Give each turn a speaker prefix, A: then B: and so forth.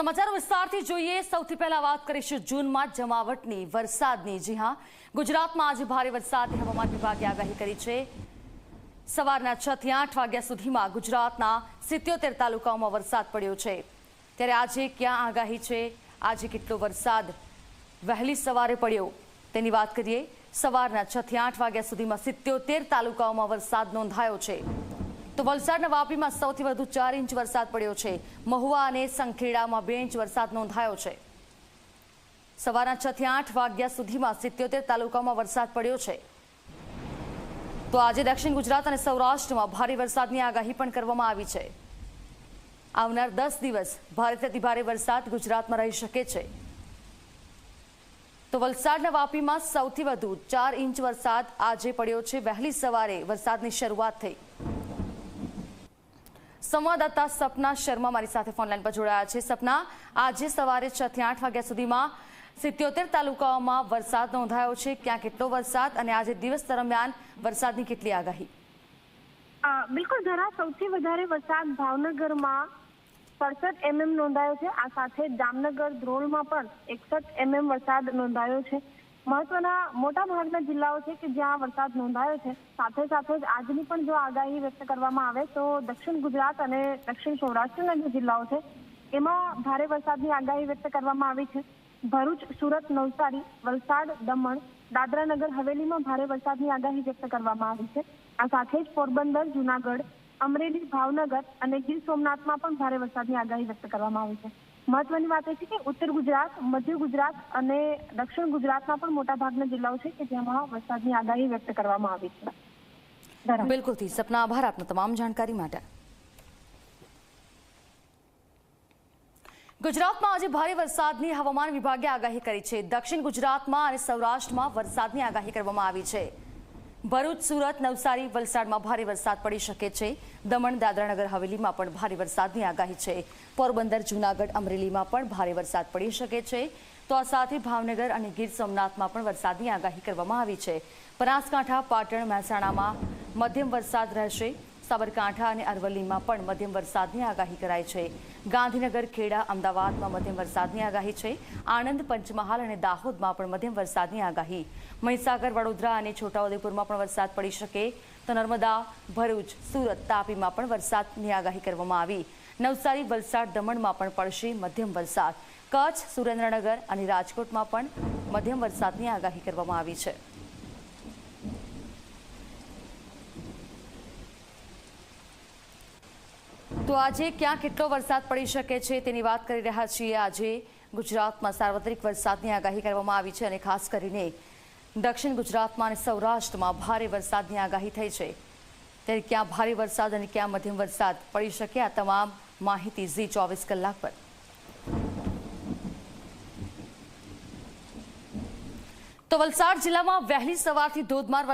A: સમાચારો વિસ્તારથી જોઈએ, સૌથી પહેલા વાત કરીશું જૂનમાં જમાવટની, વરસાદની. જી હા, ગુજરાતમાં આજે ભારે વરસાદની હવામાન વિભાગે આગાહી કરી છે. સવારના છ થી આઠ વાગ્યા સુધીમાં ગુજરાતના સિત્યોતેર તાલુકાઓમાં વરસાદ પડ્યો છે. ત્યારે આજે ક્યાં આગાહી છે? આજે કેટલો વરસાદ વહેલી સવારે પડ્યો? તેની વાત કરીએ, સવારના છ થી આઠ વાગ્યા સુધીમાં સિત્યોતેર તાલુકાઓમાં વરસાદ નોંધાયો છે. તો વલસાડના વાપીમાં સૌથી વધુ ચાર ઇંચ વરસાદ પડ્યો છે. મહુવા અને સંખેડામાં બે ઇંચ વરસાદ નોંધાયો છે. સવારના છ થી આઠ વાગ્યા સુધીમાં સિત્યોતેર તાલુકામાં વરસાદ પડ્યો છે. તો આજે દક્ષિણ ગુજરાત અને સૌરાષ્ટ્રમાં ભારે વરસાદની આગાહી પણ કરવામાં આવી છે. આવનાર દસ દિવસ ભારેથી અતિભારે વરસાદ ગુજરાતમાં રહી શકે છે. તો વલસાડના વાપીમાં સૌથી વધુ ચાર ઇંચ વરસાદ આજે પડ્યો છે. વહેલી સવારે વરસાદની શરૂઆત થઈ. સંવાદદાતા સપના શર્મા મારી સાથે ફોનલાઈન પર જોડાયા છે. સપના, આજે સવારે છ થી આઠ વાગ્યા સુધીમાં સિત્યોતેર તાલુકાઓમાં વરસાદ નોંધાયો છે. ક્યાં કેટલો વરસાદ અને આજે દિવસ દરમિયાન વરસાદની કેટલી આગાહી?
B: બિલકુલ જરા સૌથી વધારે વરસાદ ભાવનગરમાં સડસઠ એમએમ નોંધાયો છે. આ સાથે જામનગર ધ્રોળમાં પણ એકસઠ એમએમ વરસાદ નોંધાયો છે. મહત્વના મોટા ભાગના જિલ્લાઓ છે કે જ્યાં વરસાદ નોંધાયો છે. સાથે સાથે જ આજની પણ જો આગાહી વ્યક્ત કરવામાં આવે તો દક્ષિણ ગુજરાત અને દક્ષિણ સૌરાષ્ટ્રના જે જિલ્લાઓ છે, એમાં ભારે વરસાદની આગાહી વ્યક્ત કરવામાં આવી છે. ભરૂચ, સુરત, નવસારી, વલસાડ, દમણ, દાદરાનગર, હવેલીમાં ભારે વરસાદની આગાહી વ્યક્ત કરવામાં આવી છે. આ સાથે જ પોરબંદર, જુનાગઢ, અમરેલી, ભાવનગર અને ગીર સોમનાથમાં પણ ભારે વરસાદની આગાહી વ્યક્ત કરવામાં આવી છે. મહત્વની વાત એ છે કે ઉત્તર ગુજરાત, મધ્ય ગુજરાત અને દક્ષિણ ગુજરાતમાં પણ મોટા ભાગના જિલ્લાઓ છે કે જેમાં વરસાદની આગાહી વ્યક્ત કરવામાં આવી છે.
A: બિલકુલથી સપના આભાર આપના તમામ જાણકારી માટે. ગુજરાતમાં આજે ભારે વરસાદની હવામાન વિભાગે આગાહી કરી છે. દક્ષિણ ગુજરાતમાં અને સૌરાષ્ટ્રમાં વરસાદની આગાહી કરવામાં આવી છે. ભરૂચ, સુરત, નવસારી વલસાડમાં ભારે વરસાદ પડી શકે છે. દમણ, દાદરાનગર, હવેલીમાં પણ ભારે વરસાદની આગાહી છે. પોરબંદર, જૂનાગઢ, અમરેલીમાં પણ ભારે વરસાદ પડી શકે છે. તો આ સાથે ભાવનગર અને ગીર સોમનાથમાં પણ વરસાદની આગાહી કરવામાં આવી છે. બનાસકાંઠા, પાટણ, મહેસાણામાં મધ્યમ વરસાદ રહેશે. સાબરકાંઠા અને અરવલ્લીમાં પણ મધ્યમ વરસાદની આગાહી કરાઈ છે. ગાંધીનગર, ખેડા, અમદાવાદમાં મધ્યમ વરસાદની આગાહી છે. આણંદ, પંચમહાલ અને દાહોદમાં પણ મધ્યમ વરસાદની આગાહી. મહીસાગર, વડોદરા અને છોટાઉદેપુરમાં પણ વરસાદ પડી શકે. તો નર્મદા, ભરૂચ, સુરત, તાપીમાં પણ વરસાદની આગાહી કરવામાં આવી. નવસારી, વલસાડ, દમણમાં પણ પડશે મધ્યમ વરસાદ. કચ્છ, સુરેન્દ્રનગર અને રાજકોટમાં પણ મધ્યમ વરસાદની આગાહી કરવામાં આવી છે. તો આજે ક્યાં કેટલો વરસાદ પડી શકે છે તેની વાત કરી રહ્યા છીએ. આજે ગુજરાતમાં સાર્વત્રિક વરસાદની આગાહી કરવામાં આવી છે અને ખાસ કરીને દક્ષિણ ગુજરાતમાં અને સૌરાષ્ટ્રમાં ભારે વરસાદની આગાહી થઈ છે. ત્યારે ક્યાં ભારે વરસાદ અને ક્યાં મધ્યમ વરસાદ પડી શકે આ તમામ માહિતી ઝી ચોવીસ કલાક પર. તો વલસાડ જિલ્લામાં વહેલી સવારથી ધોધમાર